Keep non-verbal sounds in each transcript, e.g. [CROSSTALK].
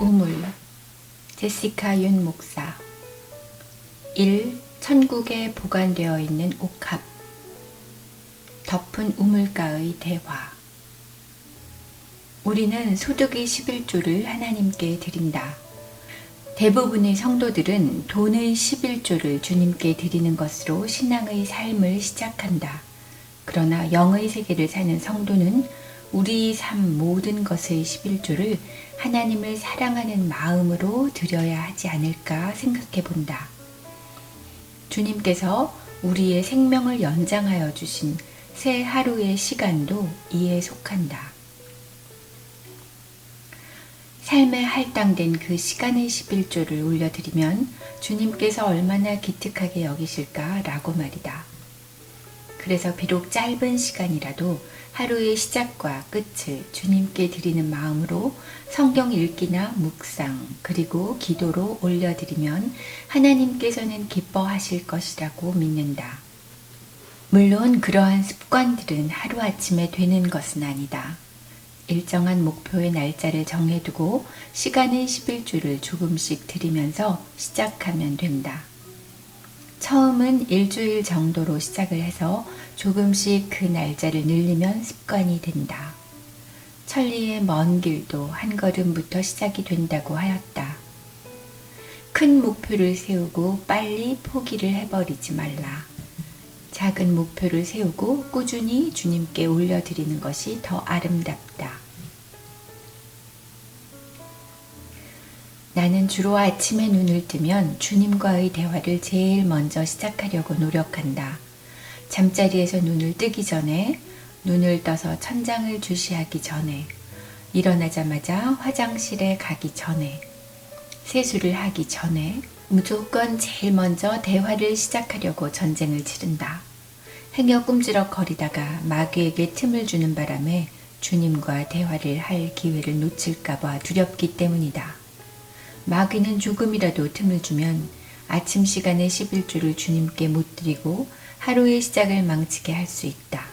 우물 제시카 윤 목사 1. 천국에 보관되어 있는 옥합 덮은 우물가의 대화 우리는 소득의 11조를 하나님께 드린다. 대부분의 성도들은 돈의 11조를 주님께 드리는 것으로 신앙의 삶을 시작한다. 그러나 영의 세계를 사는 성도는 우리 삶 모든 것의 11조를 하나님을 사랑하는 마음으로 드려야 하지 않을까 생각해 본다. 주님께서 우리의 생명을 연장하여 주신 새 하루의 시간도 이에 속한다. 삶에 할당된 그 시간의 11조를 올려드리면 주님께서 얼마나 기특하게 여기실까라고 말이다. 그래서 비록 짧은 시간이라도 하루의 시작과 끝을 주님께 드리는 마음으로 성경 읽기나 묵상 그리고 기도로 올려드리면 하나님께서는 기뻐하실 것이라고 믿는다. 물론 그러한 습관들은 하루아침에 되는 것은 아니다. 일정한 목표의 날짜를 정해두고 시간의 11주를 조금씩 들이면서 시작하면 된다. 처음은 일주일 정도로 시작을 해서 조금씩 그 날짜를 늘리면 습관이 된다. 천리의 먼 길도 한 걸음부터 시작이 된다고 하였다. 큰 목표를 세우고 빨리 포기를 해버리지 말라. 작은 목표를 세우고 꾸준히 주님께 올려드리는 것이 더 아름답다. 나는 주로 아침에 눈을 뜨면 주님과의 대화를 제일 먼저 시작하려고 노력한다. 잠자리에서 눈을 뜨기 전에, 눈을 떠서 천장을 주시하기 전에, 일어나자마자 화장실에 가기 전에, 세수를 하기 전에, 무조건 제일 먼저 대화를 시작하려고 전쟁을 치른다. 행여 꿈지럭 거리다가 마귀에게 틈을 주는 바람에 주님과 대화를 할 기회를 놓칠까봐 두렵기 때문이다. 마귀는 조금이라도 틈을 주면 아침 시간에 11주를 주님께 못 드리고 하루의 시작을 망치게 할 수 있다.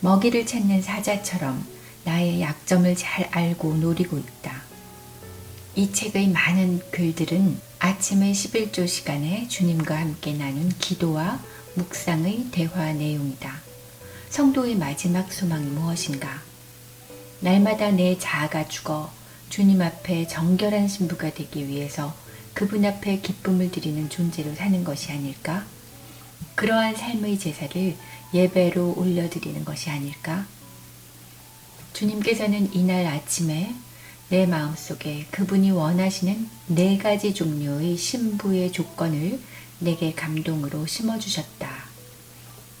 먹이를 찾는 사자처럼 나의 약점을 잘 알고 노리고 있다. 이 책의 많은 글들은 아침의 11조 시간에 주님과 함께 나눈 기도와 묵상의 대화 내용이다. 성도의 마지막 소망이 무엇인가? 날마다 내 자아가 죽어 주님 앞에 정결한 신부가 되기 위해서 그분 앞에 기쁨을 드리는 존재로 사는 것이 아닐까? 그러한 삶의 제사를 예배로 올려드리는 것이 아닐까? 주님께서는 이날 아침에 내 마음속에 그분이 원하시는 네 가지 종류의 신부의 조건을 내게 감동으로 심어주셨다.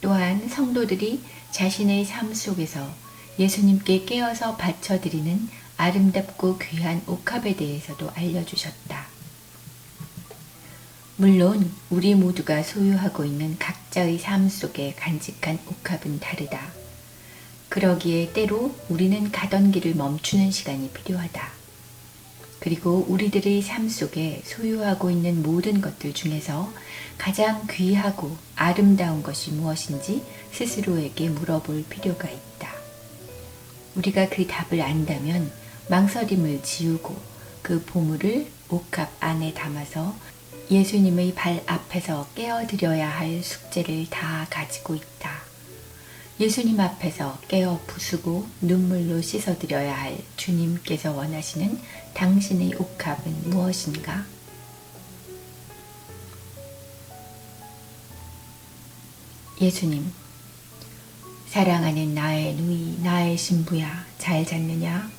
또한 성도들이 자신의 삶 속에서 예수님께 깨어서 바쳐드리는 아름답고 귀한 옥합에 대해서도 알려주셨다. 물론 우리 모두가 소유하고 있는 각자의 삶 속에 간직한 옥합은 다르다. 그러기에 때로 우리는 가던 길을 멈추는 시간이 필요하다. 그리고 우리들의 삶 속에 소유하고 있는 모든 것들 중에서 가장 귀하고 아름다운 것이 무엇인지 스스로에게 물어볼 필요가 있다. 우리가 그 답을 안다면 망설임을 지우고 그 보물을 옥합 안에 담아서 예수님의 발 앞에서 깨어드려야 할 숙제를 다 가지고 있다. 예수님 앞에서 깨어 부수고 눈물로 씻어드려야 할 주님께서 원하시는 당신의 옥합은 무엇인가? 예수님, 사랑하는 나의 누이, 나의 신부야, 잘 잤느냐?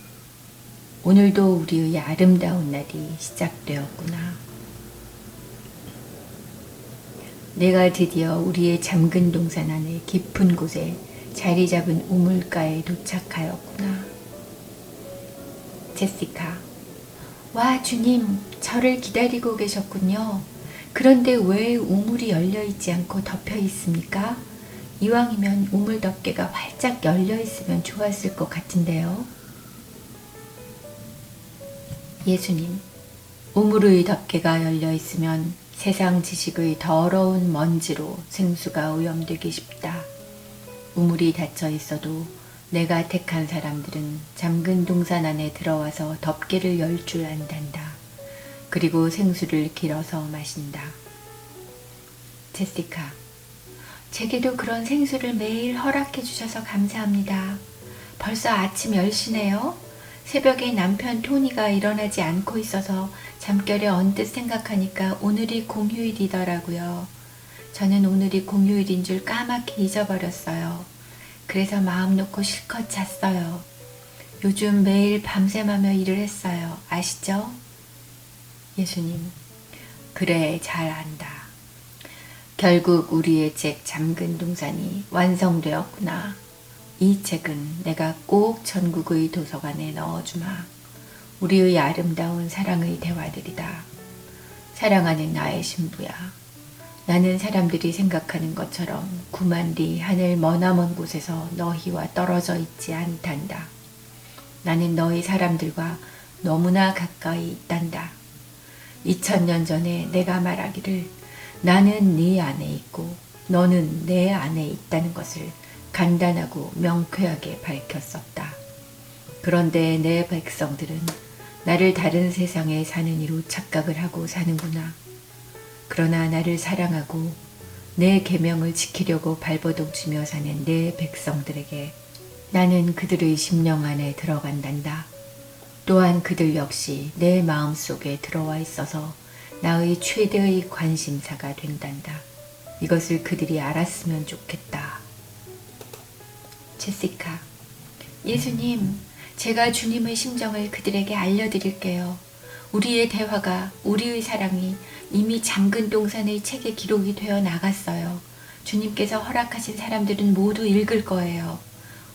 오늘도 우리의 아름다운 날이 시작되었구나. 내가 드디어 우리의 잠근 동산 안에 깊은 곳에 자리 잡은 우물가에 도착하였구나. 제시카. 와, 주님, 저를 기다리고 계셨군요. 그런데 왜 우물이 열려 있지 않고 덮여 있습니까? 이왕이면 우물 덮개가 활짝 열려 있으면 좋았을 것 같은데요. 예수님, 우물의 덮개가 열려 있으면 세상 지식의 더러운 먼지로 생수가 오염되기 쉽다. 우물이 닫혀 있어도 내가 택한 사람들은 잠근 동산 안에 들어와서 덮개를 열 줄 안단다. 그리고 생수를 길어서 마신다. 제시카, 제게도 그런 생수를 매일 허락해 주셔서 감사합니다. 벌써 아침 10시네요. 새벽에 남편 토니가 일어나지 않고 있어서 잠결에 언뜻 생각하니까 오늘이 공휴일이더라고요. 저는 오늘이 공휴일인 줄 까맣게 잊어버렸어요. 그래서 마음 놓고 실컷 잤어요. 요즘 매일 밤샘하며 일을 했어요. 아시죠? 예수님, 그래, 잘 안다. 결국 우리의 책 잠근 동산이 완성되었구나. 이 책은 내가 꼭 전국의 도서관에 넣어주마. 우리의 아름다운 사랑의 대화들이다. 사랑하는 나의 신부야. 나는 사람들이 생각하는 것처럼 구만리 하늘 머나먼 곳에서 너희와 떨어져 있지 않단다. 나는 너희 사람들과 너무나 가까이 있단다. 2000년 전에 내가 말하기를 나는 네 안에 있고 너는 내 안에 있다는 것을 간단하고 명쾌하게 밝혔었다. 그런데 내 백성들은 나를 다른 세상에 사는 이로 착각을 하고 사는구나. 그러나 나를 사랑하고 내 계명을 지키려고 발버둥 치며 사는 내 백성들에게 나는 그들의 심령 안에 들어간단다. 또한 그들 역시 내 마음 속에 들어와 있어서 나의 최대의 관심사가 된단다. 이것을 그들이 알았으면 좋겠다. 제시카, 예수님, 제가 주님의 심정을 그들에게 알려드릴게요. 우리의 대화가, 우리의 사랑이 이미 잠근 동산의 책에 기록이 되어 나갔어요. 주님께서 허락하신 사람들은 모두 읽을 거예요.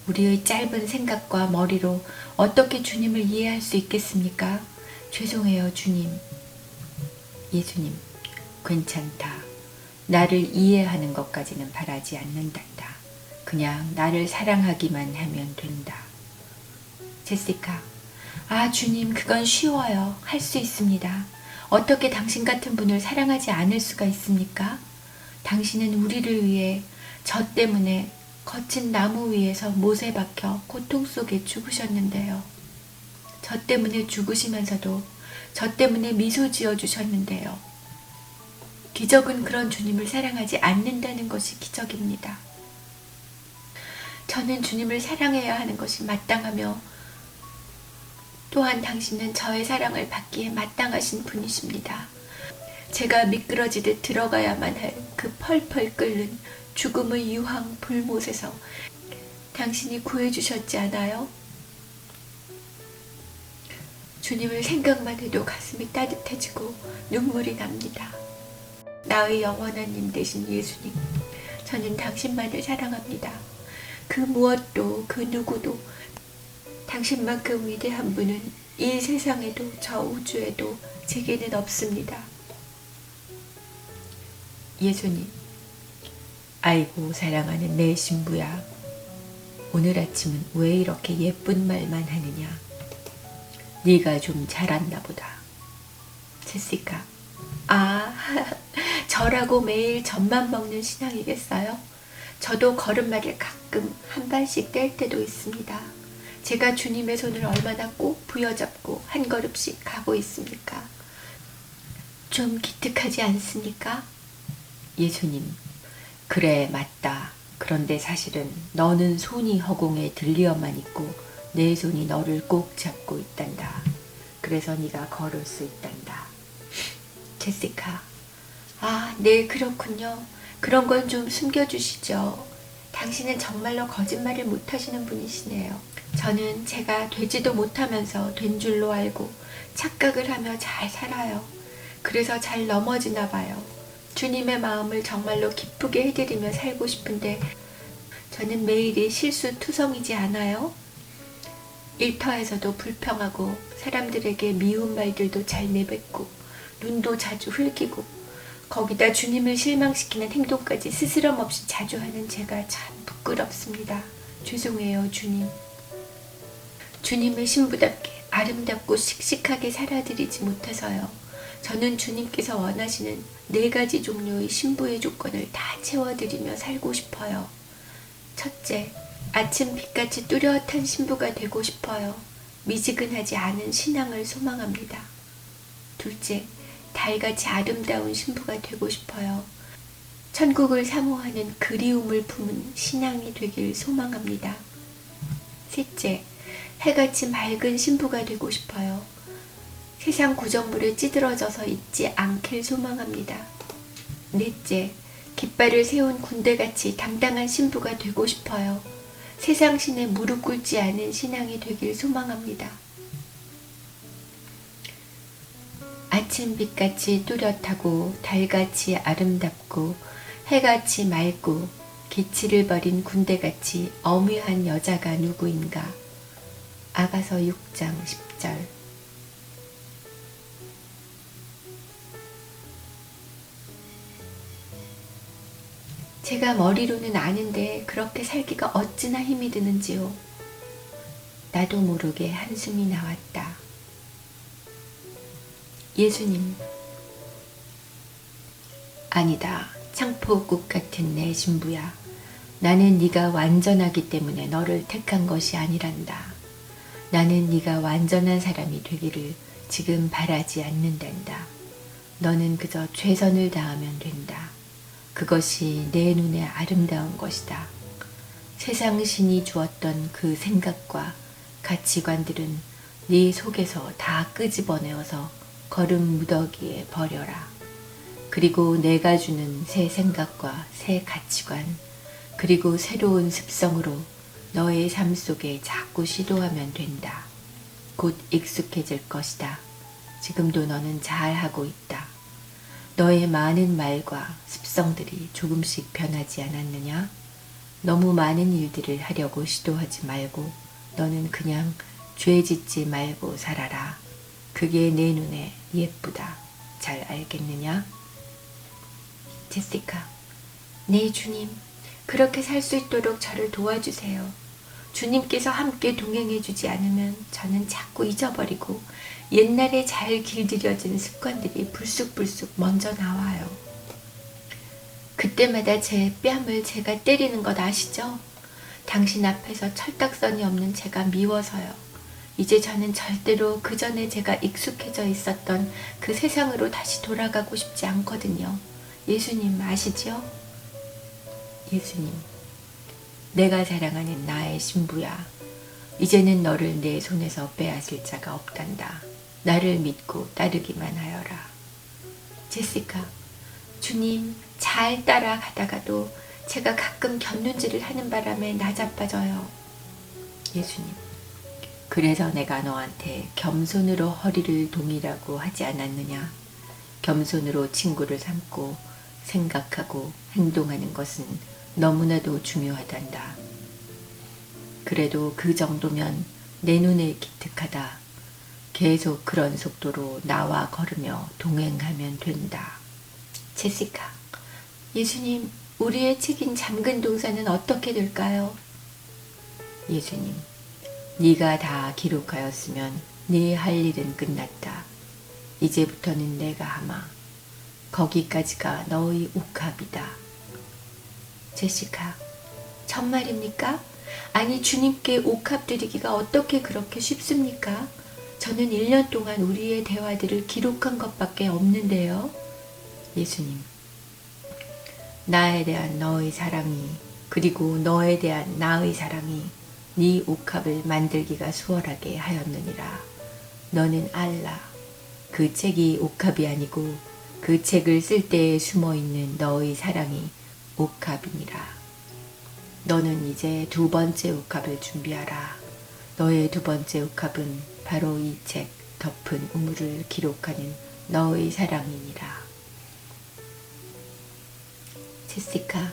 우리의 짧은 생각과 머리로 어떻게 주님을 이해할 수 있겠습니까? 죄송해요, 주님. 예수님, 괜찮다. 나를 이해하는 것까지는 바라지 않는단다. 그냥 나를 사랑하기만 하면 된다. 제시카, 아, 주님, 그건 쉬워요. 할 수 있습니다. 어떻게 당신 같은 분을 사랑하지 않을 수가 있습니까? 당신은 우리를 위해 저 때문에 거친 나무 위에서 못에 박혀 고통 속에 죽으셨는데요. 저 때문에 죽으시면서도 저 때문에 미소 지어 주셨는데요. 기적은 그런 주님을 사랑하지 않는다는 것이 기적입니다. 저는 주님을 사랑해야 하는 것이 마땅하며 또한 당신은 저의 사랑을 받기에 마땅하신 분이십니다. 제가 미끄러지듯 들어가야만 할 그 펄펄 끓는 죽음의 유황 불못에서 당신이 구해주셨지 않아요? 주님을 생각만 해도 가슴이 따뜻해지고 눈물이 납니다. 나의 영원한 님 되신 예수님, 저는 당신만을 사랑합니다. 그 무엇도 그 누구도 당신만큼 위대한 분은 이 세상에도 저 우주에도 제게는 없습니다. 예수님, 아이고 사랑하는 내 신부야. 오늘 아침은 왜 이렇게 예쁜 말만 하느냐? 네가 좀 잘았나 보다. 제시카, 아, [LAUGHS] 저라고 매일 젖만 먹는 신앙이겠어요? 저도 걸음마를 가끔 한 발씩 뗄 때도 있습니다. 제가 주님의 손을 얼마나 꼭 부여잡고 한 걸음씩 가고 있습니까? 좀 기특하지 않습니까? 예수님, 그래, 맞다. 그런데 사실은 너는 손이 허공에 들리어만 있고 내 손이 너를 꼭 잡고 있단다. 그래서 네가 걸을 수 있단다. 제시카, 아, 네, 그렇군요. 그런 건 좀 숨겨주시죠. 당신은 정말로 거짓말을 못하시는 분이시네요. 저는 제가 되지도 못하면서 된 줄로 알고 착각을 하며 잘 살아요. 그래서 잘 넘어지나 봐요. 주님의 마음을 정말로 기쁘게 해드리며 살고 싶은데 저는 매일이 실수투성이지 않아요? 일터에서도 불평하고 사람들에게 미운 말들도 잘 내뱉고 눈도 자주 흘기고 거기다 주님을 실망시키는 행동까지 스스럼 없이 자주 하는 제가 참 부끄럽습니다. 죄송해요, 주님. 주님의 신부답게 아름답고 씩씩하게 살아드리지 못해서요. 저는 주님께서 원하시는 네 가지 종류의 신부의 조건을 다 채워드리며 살고 싶어요. 첫째, 아침 빛같이 뚜렷한 신부가 되고 싶어요. 미지근하지 않은 신앙을 소망합니다. 둘째, 달같이 아름다운 신부가 되고 싶어요. 천국을 사모하는 그리움을 품은 신앙이 되길 소망합니다. 셋째, 해같이 맑은 신부가 되고 싶어요. 세상 구정물에 찌들어져서 있지 않길 소망합니다. 넷째, 깃발을 세운 군대같이 당당한 신부가 되고 싶어요. 세상 신에 무릎 꿇지 않은 신앙이 되길 소망합니다. 아침빛같이 뚜렷하고 달같이 아름답고 해같이 맑고 기치를 버린 군대같이 어묘한 여자가 누구인가? 아가서 6장 10절 제가 머리로는 아는데 그렇게 살기가 어찌나 힘이 드는지요. 나도 모르게 한숨이 나왔다. 예수님. 아니다. 창포국 같은 내 신부야. 나는 네가 완전하기 때문에 너를 택한 것이 아니란다. 나는 네가 완전한 사람이 되기를 지금 바라지 않는단다. 너는 그저 최선을 다하면 된다. 그것이 내 눈에 아름다운 것이다. 세상 신이 주었던 그 생각과 가치관들은 네 속에서 다 끄집어내어서 걸음 무더기에 버려라. 그리고 내가 주는 새 생각과 새 가치관, 그리고 새로운 습성으로 너의 삶 속에 자꾸 시도하면 된다. 곧 익숙해질 것이다. 지금도 너는 잘하고 있다. 너의 많은 말과 습성들이 조금씩 변하지 않았느냐? 너무 많은 일들을 하려고 시도하지 말고 너는 그냥 죄 짓지 말고 살아라. 그게 내 눈에 예쁘다. 잘 알겠느냐? 제시카, 네 주님, 그렇게 살 수 있도록 저를 도와주세요. 주님께서 함께 동행해 주지 않으면 저는 자꾸 잊어버리고 옛날에 잘 길들여진 습관들이 불쑥불쑥 먼저 나와요. 그때마다 제 뺨을 제가 때리는 것 아시죠? 당신 앞에서 철딱선이 없는 제가 미워서요. 이제 저는 절대로 그 전에 제가 익숙해져 있었던 그 세상으로 다시 돌아가고 싶지 않거든요. 예수님 아시죠? 예수님, 내가 사랑하는 나의 신부야. 이제는 너를 내 손에서 빼앗을 자가 없단다. 나를 믿고 따르기만 하여라. 제시카, 주님 잘 따라가다가도 제가 가끔 곁눈질을 하는 바람에 나자빠져요. 예수님, 그래서 내가 너한테 겸손으로 허리를 동이라고 하지 않았느냐? 겸손으로 친구를 삼고 생각하고 행동하는 것은 너무나도 중요하단다. 그래도 그 정도면 내 눈에 기특하다. 계속 그런 속도로 나와 걸으며 동행하면 된다. 제시카, 예수님, 우리의 책인 잠근 동사는 어떻게 될까요? 예수님, 네가 다 기록하였으면 네 할 일은 끝났다. 이제부터는 내가 하마. 거기까지가 너의 옥합이다. 제시카, 정말입니까? 아니 주님께 옥합 드리기가 어떻게 그렇게 쉽습니까? 저는 1년 동안 우리의 대화들을 기록한 것밖에 없는데요. 예수님, 나에 대한 너의 사랑이 그리고 너에 대한 나의 사랑이 네 옥합을 만들기가 수월하게 하였느니라. 너는 알라. 그 책이 옥합이 아니고 그 책을 쓸 때에 숨어 있는 너의 사랑이 옥합이니라. 너는 이제 두 번째 옥합을 준비하라. 너의 두 번째 옥합은 바로 이 책 덮은 우물을 기록하는 너의 사랑이니라. 제시카,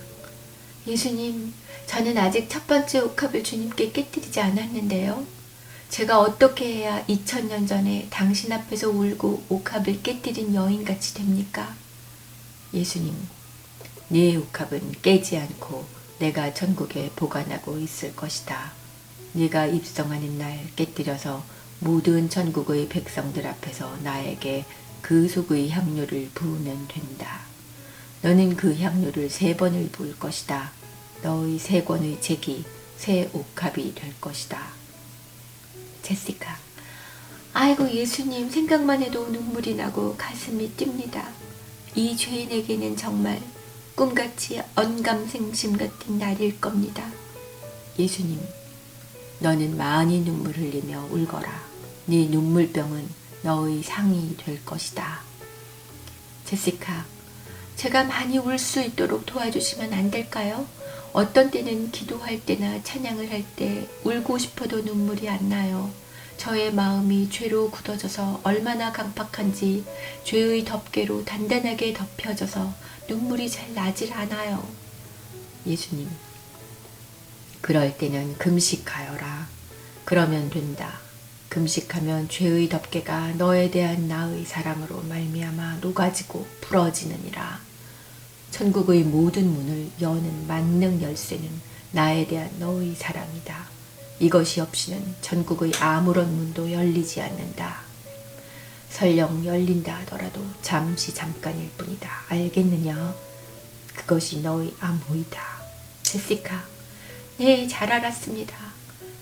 예수님, 저는 아직 첫 번째 옥합을 주님께 깨뜨리지 않았는데요. 제가 어떻게 해야 2000년 전에 당신 앞에서 울고 옥합을 깨뜨린 여인같이 됩니까? 예수님, 네 옥합은 깨지 않고 내가 천국에 보관하고 있을 것이다. 네가 입성하는 날 깨뜨려서 모든 천국의 백성들 앞에서 나에게 그 속의 향료를 부으면 된다. 너는 그 향료를 세 번을 부을 것이다. 너의 세 권의 책이 새 옥합이 될 것이다. 제시카. 아이고 예수님 생각만 해도 눈물이 나고 가슴이 뜁니다. 이 죄인에게는 정말 꿈같이 언감생심 같은 날일 겁니다. 예수님, 너는 많이 눈물 흘리며 울거라. 네 눈물병은 너의 상이 될 것이다. 제시카, 제가 많이 울 수 있도록 도와주시면 안 될까요? 어떤 때는 기도할 때나 찬양을 할 때 울고 싶어도 눈물이 안 나요. 저의 마음이 죄로 굳어져서 얼마나 강팍한지 죄의 덮개로 단단하게 덮여져서 눈물이 잘 나질 않아요. 예수님, 그럴 때는 금식하여라. 그러면 된다. 금식하면 죄의 덮개가 너에 대한 나의 사랑으로 말미암아 녹아지고 풀어지느니라. 천국의 모든 문을 여는 만능 열쇠는 나에 대한 너의 사랑이다. 이것이 없이는 천국의 아무런 문도 열리지 않는다. 설령 열린다 하더라도 잠시 잠깐일 뿐이다. 알겠느냐? 그것이 너의 암호이다. 제시카, 네, 잘 알았습니다.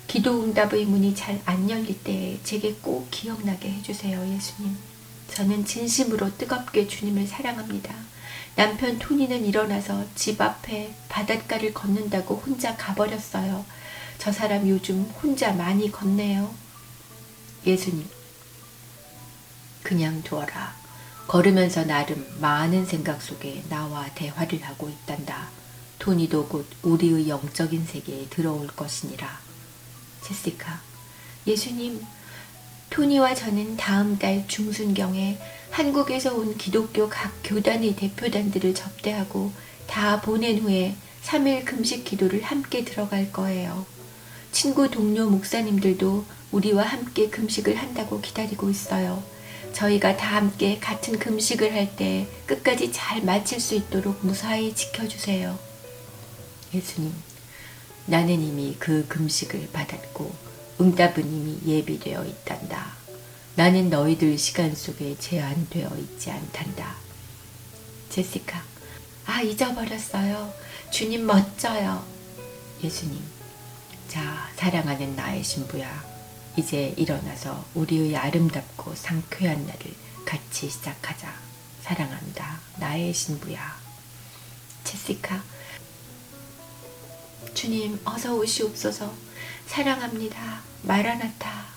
기도 응답의 문이 잘 안 열릴 때 제게 꼭 기억나게 해주세요, 예수님. 저는 진심으로 뜨겁게 주님을 사랑합니다. 남편 토니는 일어나서 집 앞에 바닷가를 걷는다고 혼자 가버렸어요. 저 사람 요즘 혼자 많이 걷네요. 예수님, 그냥 두어라. 걸으면서 나름 많은 생각 속에 나와 대화를 하고 있단다. 토니도 곧 우리의 영적인 세계에 들어올 것이니라. 제시카, 예수님, 토니와 저는 다음 달 중순경에 한국에서 온 기독교 각 교단의 대표단들을 접대하고 다 보낸 후에 3일 금식 기도를 함께 들어갈 거예요. 친구 동료 목사님들도 우리와 함께 금식을 한다고 기다리고 있어요. 저희가 다 함께 같은 금식을 할 때 끝까지 잘 마칠 수 있도록 무사히 지켜주세요. 예수님, 나는 이미 그 금식을 받았고 응답은 이미 예비되어 있단다. 나는 너희들 시간 속에 제한되어 있지 않단다. 제시카, 아, 잊어버렸어요. 주님 멋져요. 예수님, 자, 사랑하는 나의 신부야. 이제 일어나서 우리의 아름답고 상쾌한 날을 같이 시작하자. 사랑한다. 나의 신부야. 제시카, 주님, 어서 오시옵소서. 사랑합니다. 마라나타.